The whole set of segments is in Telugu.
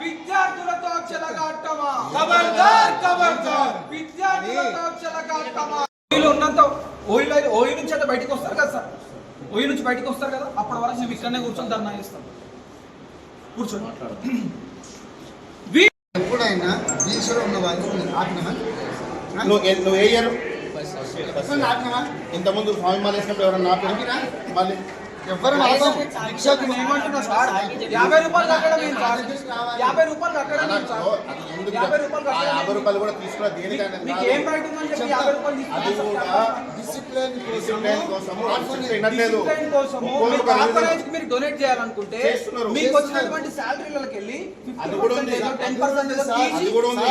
విద్యార్థులతో చెలగాటమా విద్యార్థులతో చెలగాటమా ఓయిలు ఉన్నంత ఓయిలు ఓయి నుంచి అయితే బయటకు వస్తారు కదా సార్. ఓయి నుంచి బయటకు వస్తారు కదా. అప్పటి వరకు మేము ఇక్కడనే కూర్చొని ధర్నా చేస్తాం. కూర్చోండి ఎప్పుడైనా దీక్షలో ఉన్న వాళ్ళు ఆపినమా నువ్వు ఏ- ఇయర్? ఇంతకుముందు స్వామి మాల వేసినప్పుడు ఎవరన్నా ఆపినా మళ్ళీ ఎవరు సార్ యాభై రూపాయలు కట్టడం సార్? యాభై రూపాయలు కట్టడం సార్? యాభై రూపాయలు కట్టడం యాభై? రూపాయలు కూడా తీసుకురా దేనికైనా మీకు ఏం రైట్ ఉందని చెప్పి యాభై రూపాయలు అది కూడా తీసుకున్నారు డిసిప్లిన్ వినట్లేదు డిసిప్లైన్ ఒక్కొక్కరు మీరు డొనేట్ చేయాలనుకుంటే. మీకు. వచ్చినటువంటి సాలరీలకు వెళ్ళి అది కూడా ఉంది. టెన్ పర్సెంట్ అది కూడా ఉంది.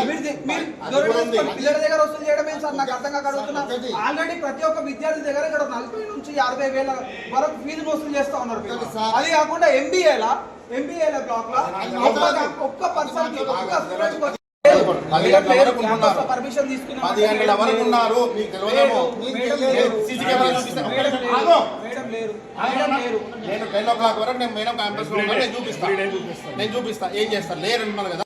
అది కూడా ఉంది. పిల్లల దగ్గర వసూలు చేయడం ఏంటి సార్? నాకు అర్థం కాక అడుగుతున్నా. ఆల్రెడీ ప్రతి ఒక్క విద్యార్థి దగ్గర ఇక్కడ నలభై నుంచి యాభై వేల వరకు ఫీజులు వసూలు చేస్తా ఉన్నారు. అది కాకుండా ఎంబీఏలా ఎంబీఏల బ్లాక్ లా ఒక్క పర్సన్ ఒక్క స్టూడెంట్ పర్మిషన్ తీసుకుని లేరు. మేడం లేరు. నేను టెన్ ఓ క్లాక్ వరకు నేను మేడం క్యాంపస్లో. నేను నేను ఏం చేస్తాను లేరు కదా.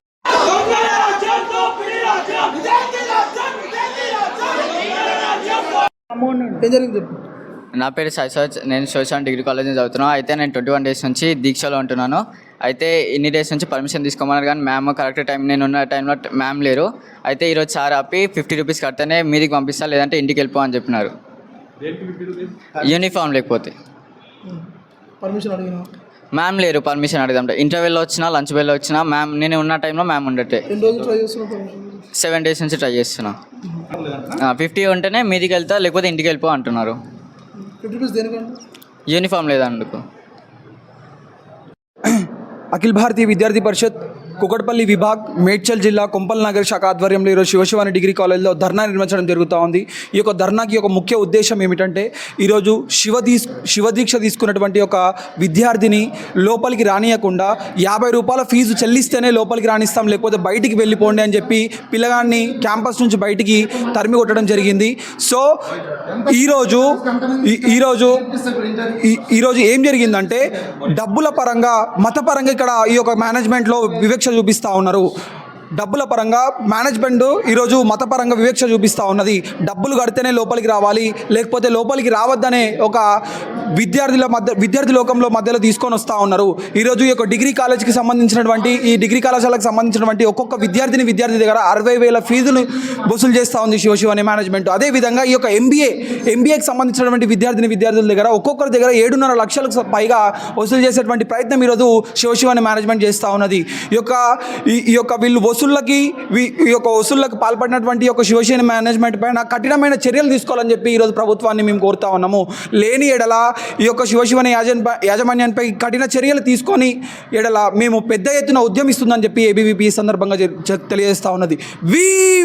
ఏం జరిగింది చెప్పు. నా పేరు సైసోచ్ నేను సోషల్ డిగ్రీ కాలేజ్ నుంచి చదువుతున్నాను అయితే నేను ట్వంటీ వన్ డేస్ నుంచి దీక్షలో ఉంటున్నాను. అయితే ఇన్ని డేస్ నుంచి పర్మిషన్ తీసుకోమన్నారు కానీ మ్యామ్ కరెక్ట్ టైం నేను ఉన్న టైంలో మ్యామ్ లేరు. అయితే ఈరోజు సార్ ఆపి ఫిఫ్టీ రూపీస్ కడితేనే మీదికి పంపిస్తా లేదంటే ఇంటికి వెళ్ళిపో అని చెప్పినారు. యూనిఫామ్ లేకపోతే. పర్మిషన్ అడిగిన? మ్యామ్ లేరు పర్మిషన్ అడిగితే ఇంటర్వెల్లో వచ్చినా లంచ్ బెల్లో వచ్చినా మ్యామ్ నేను ఉన్న టైంలో మ్యామ్ ఉండటే ఎన్ని రోజులు ట్రై చేస్తున్నా పర్మిషన్ సెవెన్ డేస్ నుంచి ట్రై చేస్తున్నా. ఫిఫ్టీ ఉంటేనే మీదికి వెళ్తా లేకపోతే ఇంటికి వెళ్ళిపో అంటున్నారు. యూనిఫామ్ లేదందుకు అఖిల భారతీయ విద్యార్థి పరిషత్ కుకట్పల్లి విభాగ్ మేడ్చల్ జిల్లా కొంపల్ నగర్ శాఖ ఆధ్వర్యంలో ఈరోజు శివశివాని డిగ్రీ కాలేజ్లో ధర్నా నిర్మించడం జరుగుతూ ఉంది ఈ యొక్క ధర్నాకి ఒక ముఖ్య ఉద్దేశం ఏమిటంటే ఈరోజు శివ దీస్ శివదీక్ష తీసుకున్నటువంటి ఒక విద్యార్థిని లోపలికి రానియకుండా యాభై రూపాయల ఫీజు చెల్లిస్తేనే లోపలికి రాణిస్తాం లేకపోతే బయటికి వెళ్ళిపోండి అని చెప్పి పిల్లగాన్ని క్యాంపస్ నుంచి బయటికి తరిమి కొట్టడం జరిగింది. సో ఈరోజు ఈ- ఈరోజు ఈ- ఈరోజు ఏం జరిగిందంటే డబ్బుల పరంగా మతపరంగా ఇక్కడ ఈ యొక్క మేనేజ్మెంట్లో వివక్ష చూపిస్తూ ఉన్నారు. డబ్బుల పరంగా మేనేజ్మెంట్ ఈరోజు మతపరంగా వివక్ష చూపిస్తూ ఉన్నది. డబ్బులు కడితేనే లోపలికి రావాలి లేకపోతే లోపలికి రావద్దనే ఒక విద్యార్థుల మధ్య విద్యార్థి లోకంలో మధ్యలో తీసుకొని వస్తూ ఉన్నారు. ఈరోజు ఈ యొక్క డిగ్రీ కాలేజ్కి సంబంధించినటువంటి ఈ డిగ్రీ కళాశాలకు సంబంధించినటువంటి ఒక్కొక్క విద్యార్థిని విద్యార్థి దగ్గర అరవై వేల ఫీజులు వసూలు చేస్తూ ఉంది శివశివ అనే మేనేజ్మెంట్ అదేవిధంగా ఈ యొక్క ఎంబీఏ ఎంబీఏకి సంబంధించినటువంటి విద్యార్థిని విద్యార్థుల దగ్గర ఒక్కొక్కరి దగ్గర ఏడున్నర లక్షలకు పైగా వసూలు చేసేటువంటి ప్రయత్నం ఈరోజు శివశివ అనే మేనేజ్మెంట్ చేస్తూ ఉన్నది. ఈ యొక్క ఈ ఈ యొక్క వీళ్ళు వసూలు వీ- ఈ యొక్క వసూళ్ళకి పాల్పడినటువంటి యొక్క శివసేన మేనేజ్మెంట్ పైన కఠినమైన చర్యలు తీసుకోవాలని చెప్పి ఈరోజు ప్రభుత్వాన్ని మేము కోరుతా ఉన్నాము. లేని ఎడల ఈ యొక్క శివశివని యాజన్ యాజమాన్యంపై కఠిన చర్యలు తీసుకొని ఎడల మేము పెద్ద ఎత్తున ఉద్యమిస్తుందని చెప్పి ఏబీవీపీ సందర్భంగా తెలియజేస్తా ఉన్నది. వీ